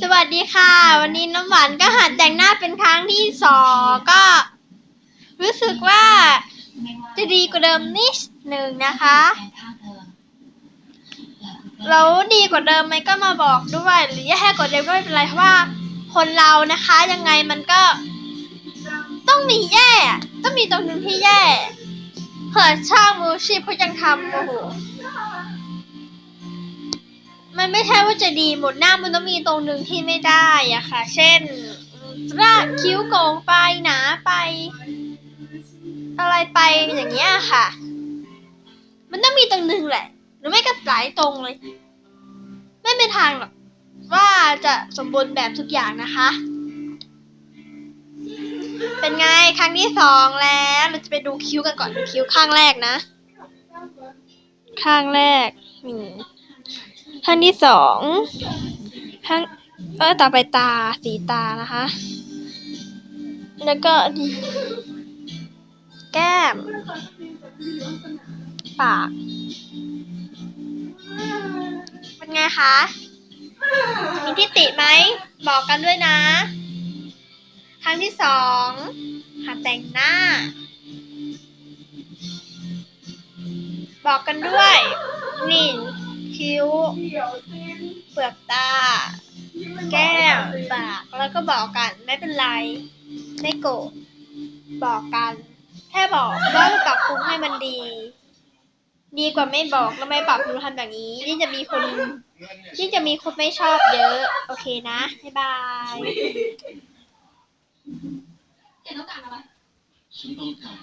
สวัสดีค่ะ วันนี้น้ำหวานก็หัดแต่งหน้าเป็นครั้งที่สองก็ รู้สึกว่าจะดีกว่าเดิมนิดหนึ่งนะคะ แล้วดีกว่าเดิมไหมก็มาบอกด้วยหรือแย่กว่าเดิมก็ไม่เป็นไรเพราะว่า คนเรานะคะ ยังไงมันก็ ต้องมีแย่ ต้องมีตรงนึงที่แย่เหิดช่างมือชีพเขายังทำโอ้โห มันไม่ใช่ว่าจะดีหมดหน้ามันต้องมีตรงหนึ่งที่ไม่ได้อะค่ะ เช่นรากคิ้วโกงไปหนาไป อะไรไปอย่างเงี้ยค่ะ มันต้องมีตรงหนึ่งแหละ หรือไม่ก็หลายตรงเลย ไม่เป็นทางหรอกว่าจะสมบูรณ์แบบทุกอย่างนะคะ เป็นไงครั้งที่สองแล้ว เราจะไปดูคิ้วกันก่อนดูคิ้วข้างแรกนะ ข้างแรกนี่ ข้างที่สองข้างเออต่อไปตาสีตานะคะ แล้วก็นี่แก้ม ปาก เป็นไงคะ มีที่ติไหม บอกกันด้วยนะครั้งที่สองหัดแต่งหน้า บอกกันด้วย นี่ คิ้ว เปลือกตา แก้ม ปาก แล้วก็บอกกันไม่เป็นไร ไม่โกรธ บอกกัน แค่บอกว่าจะปรับปรุงให้มันดี ดีกว่าไม่บอกแล้วไม่ปรับปรุงทำอย่างนี้ ยิ่งจะมีคน ยิ่งจะมีคนไม่ชอบเยอะ โอเคนะ บ๊ายบายฉันต้องการ